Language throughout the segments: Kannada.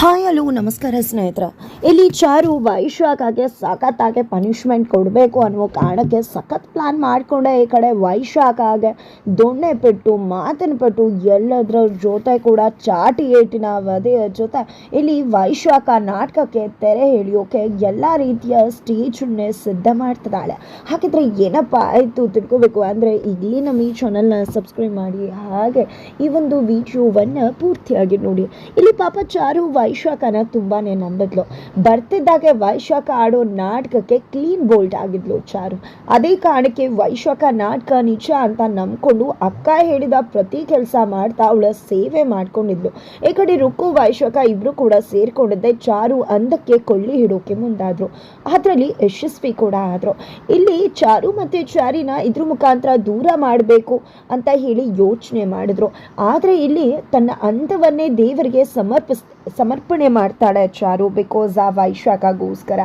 ಹಾಯ್ ಅಲೋ ನಮಸ್ಕಾರ ಸ್ನೇಹಿತರ. ಇಲ್ಲಿ ಚಾರು ವೈಶಾಖಗೆ ಸಖತ್ತಾಗೆ ಪನಿಷ್ಮೆಂಟ್ ಕೊಡಬೇಕು ಅನ್ನೋ ಕಾರಣಕ್ಕೆ ಸಖತ್ ಪ್ಲಾನ್ ಮಾಡಿಕೊಂಡೆ ಈ ಕಡೆ. ವೈಶಾಖಗೆ ದೊಣ್ಣೆ ಪೆಟ್ಟು, ಮಾತಿನ ಪೆಟ್ಟು ಎಲ್ಲದರ ಜೊತೆ ಕೂಡ ಚಾಟಿ ಏಟಿನ ವಧೆಯ ಜೊತೆ. ಇಲ್ಲಿ ವೈಶಾಖ ನಾಟಕಕ್ಕೆ ತೆರೆ ಎಳೆಯೋಕೆ ಎಲ್ಲ ರೀತಿಯ ಸ್ಟೇಜನ್ನೇ ಸಿದ್ಧ ಮಾಡ್ತಿದ್ದಾಳೆ. ಹಾಗಿದ್ರೆ ಏನಪ್ಪ ಆಯಿತು ತಿಳ್ಕೋಬೇಕು ಅಂದರೆ ಇಲ್ಲಿ ನಮ್ಮ ಈ ಚಾನಲ್ನ ಸಬ್ಸ್ಕ್ರೈಬ್ ಮಾಡಿ. ಹಾಗೆ ಈ ಒಂದು ವಿಡಿಯೋವನ್ನು ಪೂರ್ತಿಯಾಗಿ ನೋಡಿ. ಇಲ್ಲಿ ಪಾಪ ಚಾರು ವೈಶಾಖನ ತುಂಬಾ ನಂಬಿದ್ಲು. ಬರ್ತಿದ್ದಾಗೆ ವೈಶಾಖ ಆಡೋ ನಾಟಕಕ್ಕೆ ಕ್ಲೀನ್ ಬೋಲ್ಡ್ ಆಗಿದ್ಲು ಚಾರು. ಅದೇ ಕಾರಣಕ್ಕೆ ವೈಶಾಖ ನಾಟಕ ನಿಜ ಅಂತ ನಂಬ್ಕೊಂಡು ಅಕ್ಕ ಹೇಳಿದ ಪ್ರತಿ ಕೆಲಸ ಮಾಡ್ತಾ ಅವಳ ಸೇವೆ ಮಾಡ್ಕೊಂಡಿದ್ಲು. ಈ ಕಡೆ ರುಕ್ಕು ವೈಶಾಖ ಇಬ್ರು ಕೂಡ ಸೇರ್ಕೊಂಡಿದ್ದೆ. ಚಾರು ಅಂದಕ್ಕೆ ಕೊಳ್ಳಿ ಹಿಡೋಕೆ ಮುಂದಾದ್ರು. ಅದರಲ್ಲಿ ಯಶಸ್ವಿ ಕೂಡ ಆದ್ರು. ಇಲ್ಲಿ ಚಾರು ಮತ್ತೆ ಚಾರಿನ ಇದ್ರ ಮುಖಾಂತರ ದೂರ ಮಾಡಬೇಕು ಅಂತ ಹೇಳಿ ಯೋಚನೆ ಮಾಡಿದ್ರು. ಆದರೆ ಇಲ್ಲಿ ತನ್ನ ಅಂದವನ್ನೇ ದೇವರಿಗೆ ಸಮರ್ಪಿಸ್ ಸಮರ್ಪಣೆ ಮಾಡ್ತಾಳೆ ಚಾರು ಬಿಕಾಸ್ ಆ ವೈಶಾಖಗೋಸ್ಕರ.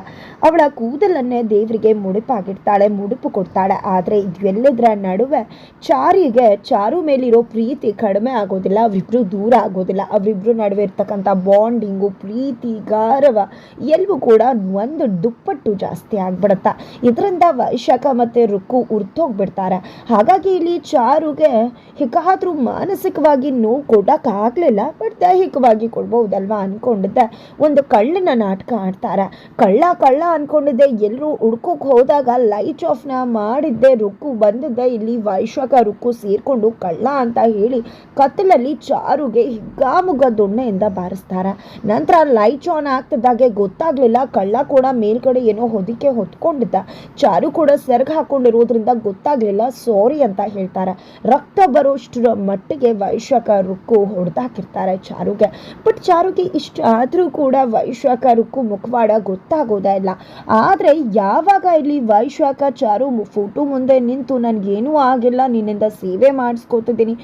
ಅವಳ ಕೂದಲನ್ನೇ ದೇವರಿಗೆ ಮುಡಿಪಾಗಿಡ್ತಾಳೆ, ಮುಡುಪು ಕೊಡ್ತಾಳೆ. ಆದರೆ ಇದೆಲ್ಲದರ ನಡುವೆ ಚಾರಿಗೆ, ಚಾರು ಮೇಲಿರೋ ಪ್ರೀತಿ ಕಡಿಮೆ ಆಗೋದಿಲ್ಲ, ಅವರಿಬ್ರು ದೂರ ಆಗೋದಿಲ್ಲ. ಅವರಿಬ್ರು ನಡುವೆ ಇರ್ತಕ್ಕಂಥ ಬಾಂಡಿಂಗು ಪ್ರೀತಿ, ಗೌರವ ಎಲ್ಲವೂ ಕೂಡ ಒಂದು ದುಪ್ಪಟ್ಟು ಜಾಸ್ತಿ ಆಗ್ಬಿಡುತ್ತೆ. ಇದರಿಂದ ವೈಶಾಖ ಮತ್ತು ರುಕ್ಕು ಉರ್ತೋಗ್ಬಿಡ್ತಾರೆ ಹಾಗಾಗಿ ಇಲ್ಲಿ ಚಾರುಗೆ ಹಿಕ್ಕಾದ್ರೂ ಮಾನಸಿಕವಾಗಿ ನೋವು ಕೊಡೋಕ್ಕಾಗಲಿಲ್ಲ ಬಟ್ ದೈಹಿಕವಾಗಿ ಕೊಡ್ಬೋದಲ್ವಾ ಅನ್ಕೊಂಡಿದ್ದೆ. ಒಂದು ಕಳ್ಳನ ನಾಟಕ ಆಡ್ತಾರೆ. ಕಳ್ಳ ಕಳ್ಳ ಅನ್ಕೊಂಡಿದ್ದೆ. ಎಲ್ಲರೂ ಹುಡ್ಕೋಕ್ ಹೋದಾಗ ಲೈಟ್ ಆಫ್ನ ಮಾಡಿದ್ದೆ. ರುಕ್ಕು ಬಂದಿದ್ದೆ. ಇಲ್ಲಿ ವೈಶಾಖ ರುಕ್ಕು ಸೇರ್ಕೊಂಡು ಕಳ್ಳ ಅಂತ ಹೇಳಿ ಕತ್ತಲಲ್ಲಿ ಚಾರುಗೆ ಹಿಗ್ಗಾಮುಗ್ಗ ದೊಣ್ಣೆಯಿಂದ ಬಾರಿಸ್ತಾರೆ. ನಂತರ ಲೈಟ್ ಆನ್ ಆಗ್ತಿದ್ದಾಗೆ ಗೊತ್ತಾಗ್ಲಿಲ್ಲ. ಕಳ್ಳ ಕೂಡ ಮೇಲ್ಗಡೆ ಏನೋ ಹೊದಿಕೆ ಹೊತ್ಕೊಂಡಿದ್ದ. ಚಾರು ಕೂಡ ಸೆರ್ಗ್ ಹಾಕೊಂಡಿರೋದ್ರಿಂದ ಗೊತ್ತಾಗ್ಲಿಲ್ಲ. ಸಾರಿ ಅಂತ ಹೇಳ್ತಾರೆ. ರಕ್ತ ಬರೋಷ್ಟರ ಮಟ್ಟಿಗೆ ವೈಶಾಖ ರುಕ್ಕು ಹೊಡೆದಾಕಿರ್ತಾರೆ ಚಾರುಗೆ. ಬಟ್ ಚಾರುಗೆ ಇಷ್ಟ ಆದರೂ ಕೂಡ ವೈಶಾಖ ರುಕ್ಕು ಮುಖವಾಡ ಗೊತ್ತಾಗೋದೇ ಇಲ್ಲ. ಆದರೆ ಯಾವಾಗ ಇಲ್ಲಿ ವೈಶಾಖ ಚಾರು ಫೋಟೋ ಮುಂದೆ ನಿಂತು ನನಗೇನೂ ಆಗಿಲ್ಲ, ನಿನ್ನಿಂದ ಸೇವೆ ಮಾಡಿಸ್ಕೊತಿದ್ದೀನಿ.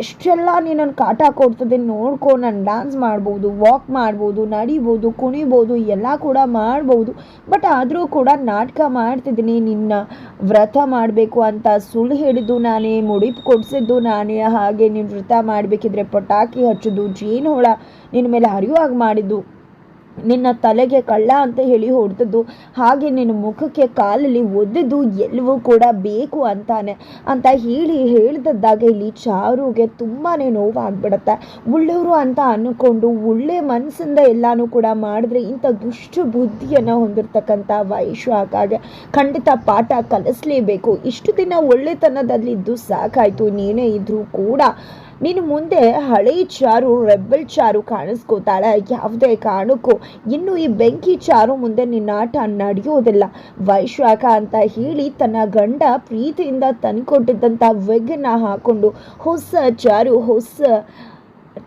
ಎಷ್ಟೆಲ್ಲ ನೀನನ್ನು ಕಾಟ ಕೊಡ್ತಿದ್ದೀನಿ ನೋಡ್ಕೊ, ನಾನು ಡ್ಯಾನ್ಸ್ ಮಾಡ್ಬೋದು ವಾಕ್ ಮಾಡ್ಬೋದು, ನಡಿಬೋದು, ಕುಣಿಬೋದು, ಎಲ್ಲ ಕೂಡ ಮಾಡ್ಬೋದು. ಬಟ್ ಆದರೂ ಕೂಡ ನಾಟಕ ಮಾಡ್ತಿದ್ದೀನಿ, ನಿನ್ನ ವ್ರತ ಮಾಡಬೇಕು ಅಂತ ಸುಳ್ಳು ಹಿಡಿದು ನಾನೇ, ಮುಡಿಪು ಕೊಡಿಸಿದ್ದು ನಾನೇ, ಹಾಗೆ ನೀನು ವ್ರತ ಮಾಡಬೇಕಿದ್ರೆ ಪಟಾಕಿ ಹಚ್ಚೋದು, ಜೇನು ನಿನ್ನ ಮೇಲೆ ಹರಿಯುವಾಗ ಮಾಡಿದ್ದು. ನಿನ್ನ ತಲೆಗೆ ಕಳ್ಳ ಅಂತ ಹೇಳಿ ಹೊಡೆದದ್ದು ಹಾಗೆ ನಿನ್ನ ಮುಖಕ್ಕೆ ಕಾಲಲ್ಲಿ ಒದ್ದಿದ್ದು ಎಲ್ಲವೂ ಕೂಡ ಬೇಕು ಅಂತಾನೆ. ಅಂತ ಹೇಳಿ ಹೇಳ್ದದ್ದಾಗ ಇಲ್ಲಿ ಚಾರುಗೆ ತುಂಬಾ ನೋವಾಗ್ಬಿಡತ್ತೆ. ಒಳ್ಳೆಯವರು ಅಂತ ಅನ್ಕೊಂಡು ಒಳ್ಳೆ ಮನಸ್ಸಿಂದ ಎಲ್ಲಾನು ಕೂಡ ಮಾಡಿದ್ರೆ ಇಂಥ ದುಷ್ಟ ಬುದ್ಧಿಯನ್ನು ಹೊಂದಿರತಕ್ಕಂಥ ಆಗಾಗ ಖಂಡಿತ ಪಾಠ ಕಲಿಸ್ಲೇಬೇಕು. ಇಷ್ಟು ದಿನ ಒಳ್ಳೆತನದಲ್ಲಿದ್ದು ಸಾಕಾಯ್ತು. ನೀನೇ ಇದ್ರೂ ಕೂಡ ನೀನು ಮುಂದೆ ಹಳೆಯ ಚಾರು, ರೆಬ್ಬಲ್ ಚಾರು ಕಾಣಿಸ್ಕೋತಾಳೆ. ಯಾವುದೇ ಕಾರಣಕ್ಕೂ ಇನ್ನು ಈ ಬೆಂಕಿ ಚಾರು ಮುಂದೆ ನಿನ್ನಾಟ ನಡೆಯೋದಿಲ್ಲ. ವೈಶಾಖ ಅಂತ ಹೇಳಿ ತನ್ನ ಗಂಡ ಪ್ರೀತಿಯಿಂದ ತಂದುಕೊಟ್ಟಿದ್ದಂಥ ವೆಗ್ನ ಹಾಕೊಂಡು ಹೊಸ ಚಾರು, ಹೊಸ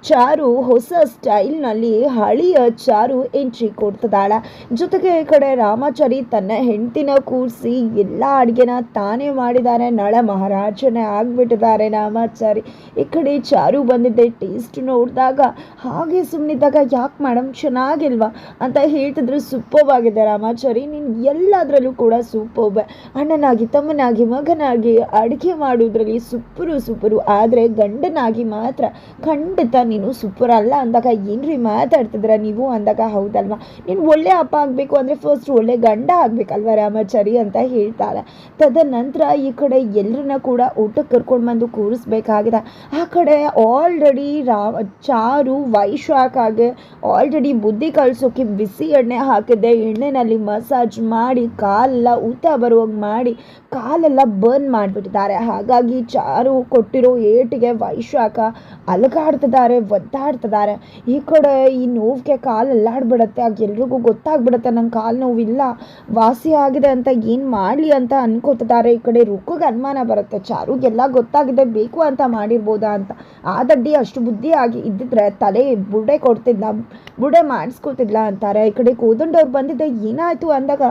ಚಾರು ಹೊಸ ಸ್ಟೈಲ್ನಲ್ಲಿ ಹಳಿಯ ಚಾರು ಎಂಟ್ರಿ ಕೊಡ್ತಿದ್ದಾಳೆ. ಜೊತೆಗೆ ಈ ಕಡೆ ರಾಮಾಚಾರಿ ತನ್ನ ಹೆಂಡತಿನ ಕೂರಿಸಿ ಎಲ್ಲ ಅಡುಗೆನ ತಾನೇ ಮಾಡಿದ್ದಾರೆ. ನಳ ಮಹಾರಾಜನೇ ಆಗಿಬಿಟ್ಟಿದ್ದಾರೆ ರಾಮಾಚಾರಿ. ಈ ಕಡೆ ಚಾರು ಬಂದಿದ್ದೆ ಟೇಸ್ಟ್ ನೋಡಿದಾಗ ಹಾಗೆ ಸುಮ್ಮನಿದ್ದಾಗ ಯಾಕೆ ಮೇಡಮ್ ಚೆನ್ನಾಗಿಲ್ವಾ? ಅಂತ ಹೇಳ್ತಿದ್ರು. ಸೂಪರ್ವಾಗಿದೆ ರಾಮಾಚಾರಿ. ನೀನು ಎಲ್ಲದರಲ್ಲೂ ಕೂಡ ಸೂಪರ್ಬ್. ಅಣ್ಣನಾಗಿ, ತಮ್ಮನಾಗಿ, ಮಗನಾಗಿ ಅಡುಗೆ ಮಾಡೋದ್ರಲ್ಲಿ ಸುಪ್ಪರು ಸೂಪರು. ಆದರೆ ಗಂಡನಾಗಿ ಮಾತ್ರ ಖಂಡಿತ ನೀನು ಸೂಪರ್ ಅಲ್ಲ? ಅಂದಾಗ ಏನ್ರಿ ಮಾತಾಡ್ತಿದ್ರ ನೀವು? ಅಂದಾಗ ಹೌದಲ್ವಾ? ನೀನು ಒಳ್ಳೆ ಅಪ್ಪ ಆಗಬೇಕು ಅಂದರೆ ಫಸ್ಟ್ ಒಳ್ಳೆ ಗಂಡ ಆಗಬೇಕಲ್ವ ರಾಮಾಚಾರಿ ಅಂತ ಹೇಳ್ತಾರೆ ತದನಂತರ ಈ ಕಡೆ ಎಲ್ಲರನ್ನ ಕೂಡ ಊಟಕ್ಕೆ ಕರ್ಕೊಂಡು ಬಂದು ಕೂರಿಸ್ಬೇಕಾಗಿದೆ. ಆ ಕಡೆ ಆಲ್ರೆಡಿ ರಾ ಚಾರು ವೈಶಾಖಾಗೆ ಆಲ್ರೆಡಿ ಬುದ್ಧಿ ಕಳ್ಸೋಕೆ ಬಿಸಿ ಎಣ್ಣೆ ಹಾಕಿದ್ದೆ. ಎಣ್ಣೆನಲ್ಲಿ ಮಸಾಜ್ ಮಾಡಿ, ಕಾಲೆಲ್ಲ ಊತ ಬರುವಾಗ ಮಾಡಿ, ಕಾಲೆಲ್ಲ ಬರ್ನ್ ಮಾಡಿಬಿಟ್ಟಿದ್ದಾರೆ. ಹಾಗಾಗಿ ಚಾರು ಕೊಟ್ಟಿರೋ ಏಟಿಗೆ ವೈಶಾಖ ಅಲಗಾಡ್ತಿದ್ದಾರೆ. ಒದ್ದಾಡ್ತಿದ್ದಾರೆ. ಈ ಕಡೆ ಈ ನೋವಿಗೆ ಕಾಲು ಅಲ್ಲಾಡ್ಬಿಡತ್ತೆ ಆಗ ಎಲ್ರಿಗೂ ಗೊತ್ತಾಗ್ಬಿಡತ್ತೆ, ನಂಗೆ ಕಾಲು ನೋವಿಲ್ಲ, ವಾಸಿ ಆಗಿದೆ ಅಂತ ಏನು ಮಾಡಲಿ ಅಂತ ಅನ್ಕೋತಿದ್ದಾರೆ. ಈ ಕಡೆ ರುಕ್ಕಗೆ ಅನುಮಾನ ಬರುತ್ತೆ. ಚಾರುಗೆಲ್ಲ ಗೊತ್ತಾಗಿದೆ, ಬೇಕು ಅಂತ ಮಾಡಿರ್ಬೋದಾ ಅಂತ. ಆ ದಡ್ಡಿ ಅಷ್ಟು ಬುದ್ಧಿಯಾಗಿ ಇದ್ದಿದ್ರೆ ತಲೆ ಬುಡೆ ಕೊಡ್ತಿದ್ಲ, ಬುಡೆ ಮಾಡಿಸ್ಕೊತಿದ್ಲ ಅಂತಾರೆ. ಈ ಕಡೆ ಕೋದಂಡವ್ರು ಬಂದಿದ್ದೆ ಏನಾಯಿತು ಅಂದಾಗ,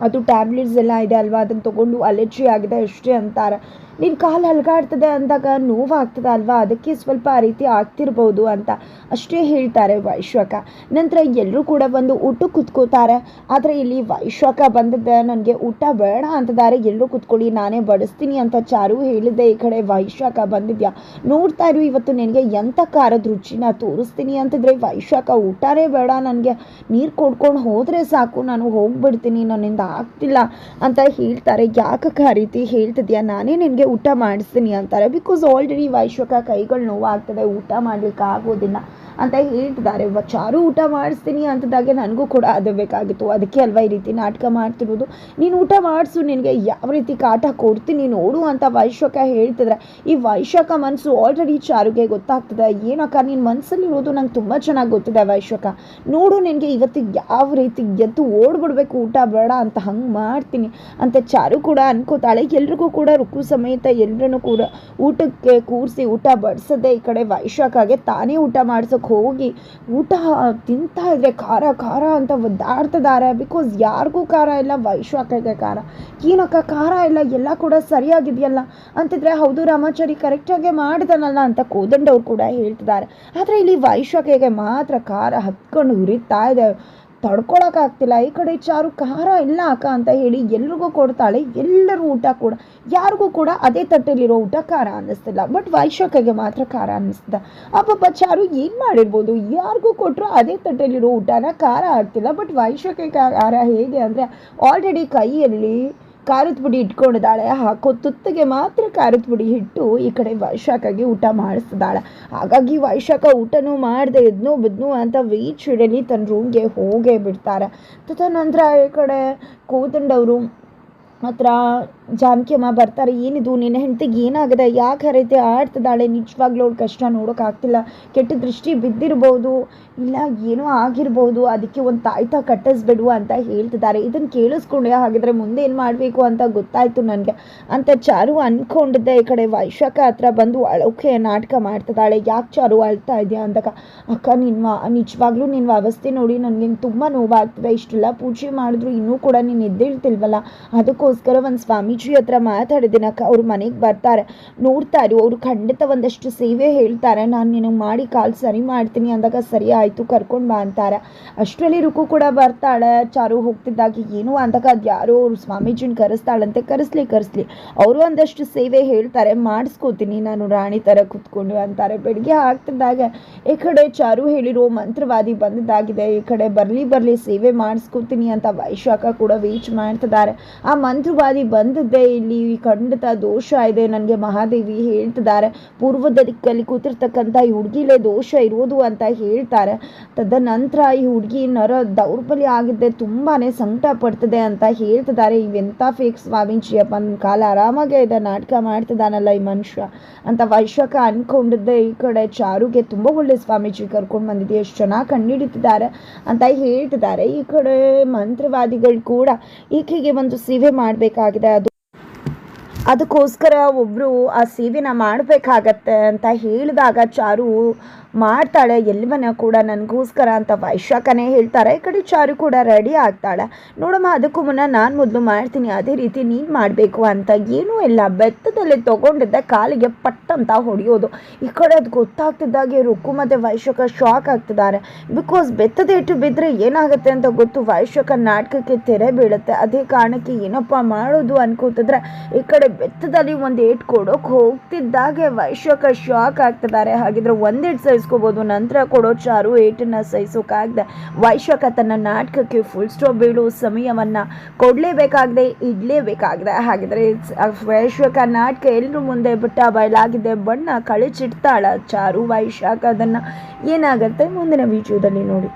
ಅದು ಟ್ಯಾಬ್ಲೆಟ್ಸ್ ಎಲ್ಲ ಇದೆ ಅಲ್ವಾ? ಅದನ್ನು ತೊಗೊಂಡು ಅಲರ್ಜಿ ಆಗಿದೆ ಅಷ್ಟೇ ಅಂತಾರೆ. ನಿನ್ನ ಕಾಲು ಅಲ್ಗಾಡ್ತದೆ ಅಂದಾಗ ನೋವಾಗ್ತದೆ ಅಲ್ವಾ? ಅದಕ್ಕೆ ಸ್ವಲ್ಪ ಆ ರೀತಿ ಆಗ್ತಿರ್ಬೋದು ಅಂತ ಅಷ್ಟೇ ಹೇಳ್ತಾರೆ ವೈಶ್ವಕ. ನಂತರ ಎಲ್ಲರೂ ಕೂಡ ಬಂದು ಊಟಕ್ಕೆ ಕುತ್ಕೋತಾರೆ. ಆದರೆ ಇಲ್ಲಿ ವೈಶ್ವಕ ಬಂದಿದ್ದೆ ನನಗೆ ಊಟ ಬೇಡ ಅಂತದಾರೆ. ಎಲ್ಲರೂ ಕುತ್ಕೊಳ್ಳಿ, ನಾನೇ ಬಡಿಸ್ತೀನಿ ಅಂತ ಚಾರು ಹೇಳಿದ್ದೆ. ಈ ಕಡೆ ವೈಶ್ವಕ ಬಂದಿದ್ಯಾ? ನೋಡ್ತಾ ಇರು, ಇವತ್ತು ನಿನಗೆ ಎಂಥ ಖಾರದ ರುಚಿನ ತೋರಿಸ್ತೀನಿ ಅಂತಂದರೆ ವೈಶ್ವಕ, ಊಟನೇ ಬೇಡ ನನಗೆ. ನೀರು ಕೊಡ್ಕೊಂಡು ಹೋದರೆ ಸಾಕು, ನಾನು ಹೋಗ್ಬಿಡ್ತೀನಿ, ನನ್ನಿಂದ ಆಗ್ತಿಲ್ಲ ಅಂತ ಹೇಳ್ತಾರೆ. ಯಾಕಕ್ಕೆ ಆ ರೀತಿ ಹೇಳ್ತಿದ್ಯಾ? ನಾನೇ ನಿನಗೆ ಊಟ ಮಾಡಿಸ್ತೀನಿ ಅಂತಾರೆ. ಬಿಕಾಸ್ ಆಲ್ರೆಡಿ ವೈಶ್ವಕ ಕೈಗಳು ನೋವಾಗ್ತದೆ, ಊಟ ಮಾಡ್ಲಿಕ್ಕೆ ಆಗೋದಿಲ್ಲ ಅಂತ ಹೇಳ್ತಿದ್ದಾರೆ. ಚಾರು ಊಟ ಮಾಡಿಸ್ತೀನಿ ಅಂತದಾಗೆ ನನಗೂ ಕೂಡ ಅದು ಬೇಕಾಗಿತ್ತು. ಅದಕ್ಕೆ ಅಲ್ವಾ ಈ ರೀತಿ ನಾಟಕ ಮಾಡ್ತಿರೋದು? ನೀನು ಊಟ ಮಾಡಿಸು, ನಿನಗೆ ಯಾವ ರೀತಿ ಕಾಟ ಕೊಡ್ತೀನಿ ನೋಡು ಅಂತ ವೈಶ್ವಕ ಹೇಳ್ತಿದ್ರೆ. ಈ ವೈಶ್ವಕ ಮನಸ್ಸು ಆಲ್ರೆಡಿ ಚಾರುಗೆ ಗೊತ್ತಾಗ್ತದೆ. ಏನಕ್ಕ ನಿನ್ನ ಮನಸ್ಸಲ್ಲಿರೋದು ನಂಗೆ ತುಂಬ ಚೆನ್ನಾಗಿ ಗೊತ್ತಿದೆ ವೈಶ್ವಕ ನೋಡು ನಿನಗೆ ಇವತ್ತಿಗೆ ಯಾವ ರೀತಿ ಎದ್ದು ಓಡ್ಬಿಡ್ಬೇಕು, ಊಟ ಬೇಡ ಅಂತ ಹಂಗೆ ಮಾಡ್ತೀನಿ ಅಂತ ಚಾರು ಕೂಡ ಅನ್ಕೋತಾಳೆ. ಎಲ್ರಿಗೂ ಕೂಡ ರುಕು ಸಮೇತ ಎಲ್ಲರನ್ನು ಕೂಡ ಊಟಕ್ಕೆ ಕೂರಿಸಿ ಊಟ ಬಡಿಸದೆ ಈ ಕಡೆ ವೈಶಾಖಾಗೆ ತಾನೇ ಊಟ ಮಾಡ್ಸೋಕೆ ಹೋಗಿ ಊಟ ತಿಂತಾ ಇದ್ರೆ ಖಾರ ಖಾರ ಅಂತ ಒದ್ದಾಡ್ತಿದ್ದಾರೆ. ಬಿಕಾಸ್ ಯಾರಿಗೂ ಖಾರ ಇಲ್ಲ, ವೈಶಾಖಗೆ ಖಾರ. ಏನಕ್ಕ ಖಾರ ಇಲ್ಲ? ಎಲ್ಲ ಕೂಡ ಸರಿಯಾಗಿದೆಯಲ್ಲ? ಅಂತಿದ್ರೆ ಹೌದು ರಾಮಾಚಾರಿ ಕರೆಕ್ಟಾಗೆ ಮಾಡಿದನಲ್ಲ ಅಂತ ಕೋದಂಡವ್ರು ಕೂಡ ಹೇಳ್ತಿದ್ದಾರೆ. ಆದರೆ ಇಲ್ಲಿ ವೈಶಾಖೆಗೆ ಮಾತ್ರ ಖಾರ ಹತ್ಕೊಂಡು ಹುರಿತಾ ಇದೆ ತಡ್ಕೊಳಕ್ಕಾಗ್ತಿಲ್ಲ. ಈ ಕಡೆ ಚಾರು ಖಾರ ಇಲ್ಲ ಅಕ್ಕ ಅಂತ ಹೇಳಿ ಎಲ್ರಿಗೂ ಕೊಡ್ತಾಳೆ. ಎಲ್ಲರೂ ಊಟ ಕೂಡ, ಯಾರಿಗೂ ಕೂಡ ಅದೇ ತಟ್ಟೆಲಿರೋ ಊಟ ಖಾರ ಅನ್ನಿಸ್ತಿಲ್ಲ. ಬಟ್ ವೈಶಾಖಗೆ ಮಾತ್ರ ಖಾರ ಅನ್ನಿಸ್ತದೆ. ಅಪ್ಪ ಚಾರು ಏನು ಮಾಡಿರ್ಬೋದು? ಯಾರಿಗೂ ಕೊಟ್ಟರು ಅದೇ ತಟ್ಟೆಲಿರೋ ಊಟನ ಖಾರ ಆಗ್ತಿಲ್ಲ. ಬಟ್ ವೈಶಾಖಗೆ ಖಾರ ಹೇಗೆ ಅಂದರೆ ಆಲ್ರೆಡಿ ಕೈಯಲ್ಲಿ ಖಾರದ ಪುಡಿ ಇಟ್ಕೊಂಡಿದ್ದಾಳೆ. ಹಾಕೋ ತುತ್ತಿಗೆ ಮಾತ್ರ ಖಾರದ ಪುಡಿ ಇಟ್ಟು ಈ ಕಡೆ ವೈಶಾಖಗೆ ಊಟ ಮಾಡಿಸ್ತಿದ್ದಾಳೆ. ಹಾಗಾಗಿ ವೈಶಾಖ ಊಟನೂ ಮಾಡದೆ ಇದ್ನು ಬಿದ್ನು ಅಂತ ವೇಚ್ ಶಿಡಲಿ ತನ್ನ ರೂಮ್ಗೆ ಹೋಗೇ ಬಿಡ್ತಾರೆ. ತದನಂತರ ಈ ಕಡೆ ಕೋದಂಡವರು ಹತ್ರ ಜಾನಕಿ ಅಮ್ಮ ಬರ್ತಾರೆ, ಏನಿದು, ನಿನ್ನ ಹೆಂಡತಿಗೆ ಏನಾಗಿದೆ, ಯಾಕೆ ರೀತಿ ಆಡ್ತಿದ್ದಾಳೆ, ನಿಜವಾಗ್ಲೂ ಅವ್ಳ ಕಷ್ಟ ನೋಡೋಕ್ಕಾಗ್ತಿಲ್ಲ ಕೆಟ್ಟ ದೃಷ್ಟಿ ಬಿದ್ದಿರ್ಬೋದು, ಇಲ್ಲ ಏನೋ ಆಗಿರ್ಬೋದು, ಅದಕ್ಕೆ ಒಂದು ತಾಯ್ತ ಕಟ್ಟಿಸ್ಬಿಡು ಅಂತ ಹೇಳ್ತಿದ್ದಾರೆ. ಇದನ್ನು ಕೇಳಿಸ್ಕೊಂಡೆ, ಹಾಗಿದ್ರೆ ಮುಂದೆ ಏನು ಮಾಡಬೇಕು ಅಂತ ಗೊತ್ತಾಯಿತು ನನಗೆ. ಅಂತ ಚಾರು ಅಂದ್ಕೊಂಡಿದ್ದೆ ಈ ಕಡೆ ವೈಶಾಖ ಹತ್ರ ಬಂದು ಅಳೋಕೆ ನಾಟಕ ಮಾಡ್ತಿದ್ದಾಳೆ. ಯಾಕೆ ಚಾರು ಅಳ್ತಾ ಇದೆಯಾ ಅಂದಾಗ, ಅಕ್ಕ ನಿನ್ನ ನಿಜವಾಗ್ಲೂ ನಿನ್ನ ಅವಸ್ಥೆ ನೋಡಿ ನನಗೆ ತುಂಬ ನೋವಾಗ್ತದೆ. ಇಷ್ಟೆಲ್ಲ ಪೂಜೆ ಮಾಡಿದ್ರು ಇನ್ನೂ ಕೂಡ ನೀನು ಎದ್ದೇಳ್ತಿಲ್ವಲ್ಲ? ಅದಕ್ಕೋಸ್ಕರ ಒಂದು ಸ್ವಾಮೀಜಿ ಹತ್ರ ಮಾತಾಡಿದಿನಕ್ಕ ಅವ್ರು ಮನೆಗೆ ಬರ್ತಾರೆ. ನೋಡ್ತಾ ಇರು, ಅವರು ಖಂಡಿತ ಒಂದಷ್ಟು ಸೇವೆ ಹೇಳ್ತಾರೆ. ನಾನು ನಿನಗೆ ಮಾಡಿ ಕಾಲು ಸರಿ ಮಾಡ್ತೀನಿ. ಅಂದಾಗ ಸರಿ ಆಯಿತು, ಕರ್ಕೊಂಡು ಬಾ ಅಂತಾರೆ. ಅಷ್ಟರಲ್ಲಿ ರುಕು ಕೂಡ ಬರ್ತಾಳೆ. ಚಾರು ಹೋಗ್ತಿದ್ದಾಗ ಏನು ಅಂದಾಗ ಅದು ಯಾರೋ ಅವ್ರು ಸ್ವಾಮೀಜಿನ ಕರೆಸ್ತಾಳಂತೆ. ಕರೆಸ್ಲಿ ಕರೆಸ್ಲಿ. ಅವರು ಒಂದಷ್ಟು ಸೇವೆ ಹೇಳ್ತಾರೆ. ಮಾಡಿಸ್ಕೋತೀನಿ. ನಾನು ರಾಣಿ ಥರ ಕೂತ್ಕೊಂಡು ಅಂತಾರೆ. ಬೆಳಿಗ್ಗೆ ಆಗ್ತಿದ್ದಾಗ ಈ ಕಡೆ ಚಾರು ಹೇಳಿರೋ ಮಂತ್ರವಾದಿ ಬಂದಿದ್ದಾಗಿದೆ. ಈ ಕಡೆ ಬರಲಿ ಬರಲಿ ಸೇವೆ ಮಾಡಿಸ್ಕೋತೀನಿ ಅಂತ ವೈಶಾಖ ಕೂಡ ವೇಚ್ ಮಾಡ್ತಿದ್ದಾರೆ. ಆ ಮಂತ್ರವಾದಿ ಬಂದಿದ್ದೆ ಇಲ್ಲಿ ಖಂಡಿತ ದೋಷ ಇದೆ ನನಗೆ. ಮಹಾದೇವಿ ಹೇಳ್ತಿದ್ದಾರೆ ಪೂರ್ವದ ದಿಕ್ಕಲ್ಲಿ ಕೂತಿರ್ತಕ್ಕಂಥ ಈ ಹುಡುಗಿಲೇ ದೋಷ ಇರೋದು ಅಂತ ಹೇಳ್ತಾರೆ. ತದನಂತರ ಈ ಹುಡುಗಿ ನರ ದೌರ್ಬಲ್ಯ ಆಗಿದ್ದೆ ತುಂಬಾ ಸಂಕಟ ಪಡ್ತದೆ ಅಂತ ಹೇಳ್ತಿದ್ದಾರೆ. ಇವೆಂಥ ಫೇಕ್ ಸ್ವಾಮೀಜಿಯಪ್ಪ ನನ್ನ ಕಾಲ. ಆರಾಮಾಗೆ ಇದೆ ನಾಟಕ ಮಾಡ್ತಿದ್ದಾನಲ್ಲ ಈ ಮನುಷ್ಯ. ಅಂತ ವೈಶಾಖ ಅನ್ಕೊಂಡಿದ್ದೆ, ಈ ಕಡೆ ಚಾರುಗೆ ತುಂಬ ಒಳ್ಳೆ ಸ್ವಾಮೀಜಿ ಕರ್ಕೊಂಡು ಬಂದಿದೆ ಎಷ್ಟು ಚೆನ್ನಾಗಿ ಕಂಡುಹಿಡಿತಿದ್ದಾರೆ ಅಂತ ಹೇಳ್ತಿದ್ದಾರೆ. ಈ ಕಡೆ ಮಂತ್ರವಾದಿಗಳು ಕೂಡ ಈಕೆಗೆ ಒಂದು ಸೇವೆ ಮಾಡಬೇಕಾಗಿದೆ. ಅದು ಅದಕ್ಕೋಸ್ಕರ ಒಬ್ಬರು ಆ ಸೇವೆನ ಮಾಡಬೇಕಾಗತ್ತೆ ಅಂತ ಹೇಳಿದಾಗ ಚಾರು ಮಾಡ್ತಾಳೆ. ಎಲ್ಲವನ್ನ ಕೂಡ ನನಗೋಸ್ಕರ ಅಂತ ವೈಶಾಖನೇ ಹೇಳ್ತಾರೆ. ಈ ಕಡೆ ಚಾರು ಕೂಡ ರೆಡಿ ಆಗ್ತಾಳೆ. ನೋಡಮ್ಮ, ಅದಕ್ಕೂ ಮುನ್ನ ನಾನು ಮೊದಲು ಮಾಡ್ತೀನಿ. ಅದೇ ರೀತಿ ನೀನು ಮಾಡಬೇಕು ಅಂತ ಏನೂ ಇಲ್ಲ. ಬೆತ್ತದಲ್ಲಿ ತೊಗೊಂಡಿದ್ದೆ ಕಾಲಿಗೆ ಪಟ್ ಅಂತ ಹೊಡೆಯೋದು. ಈ ಕಡೆ ಅದು ಗೊತ್ತಾಗ್ತಿದ್ದಾಗೆ ರುಕ್ಕು ಮತ್ತು ವೈಶಾಖ ಶಾಕ್ ಆಗ್ತಿದ್ದಾರೆ. ಬಿಕಾಸ್ ಬೆತ್ತದ ಇಟ್ಟು ಬಿದ್ದರೆ ಏನಾಗುತ್ತೆ ಅಂತ ಗೊತ್ತು. ವೈಶಾಖ ನಾಟಕಕ್ಕೆ ತೆರೆ ಬೀಳುತ್ತೆ. ಅದೇ ಕಾರಣಕ್ಕೆ ಏನಪ್ಪ ಮಾಡೋದು ಅನ್ಕೋತಿದ್ರೆ ಈ ಕಡೆ ಬೆತ್ತದಲ್ಲಿ ಒಂದು ಏಟ್ ಕೊಡೋಕೆ ಹೋಗ್ತಿದ್ದಾಗೆ. ವೈಶಾಖ ಶಾಕ್ ಆಗ್ತಿದ್ದಾರೆ. ಹಾಗಿದ್ರೆ ಒಂದೇಟ್ ಸಹಿಸ್ಕೋಬೋದು. ನಂತರ ಕೊಡೋ ಚಾರು ಏಟನ್ನು ಸಹಿಸೋಕಾಗದೆ. ವೈಶಾಖ ತನ್ನ ನಾಟಕಕ್ಕೆ ಫುಲ್ ಸ್ಟಾಪ್ ಬೀಳೋ ಸಮಯವನ್ನು ಕೊಡಲೇಬೇಕಾಗದೆ, ಇಡಲೇಬೇಕಾಗಿದೆ. ಹಾಗಿದ್ರೆ ವೈಶಾಖ ನಾಟಕ ಎಲ್ಲರೂ ಮುಂದೆ ಬಿಟ್ಟ ಬಯಲಾಗಿದೆ. ಬಣ್ಣ ಕಳಿಚಿಡ್ತಾಳ ಚಾರು ವೈಶಾಖ. ಅದನ್ನು ಏನಾಗುತ್ತೆ ಮುಂದಿನ ವಿಡಿಯೋದಲ್ಲಿ ನೋಡಿ.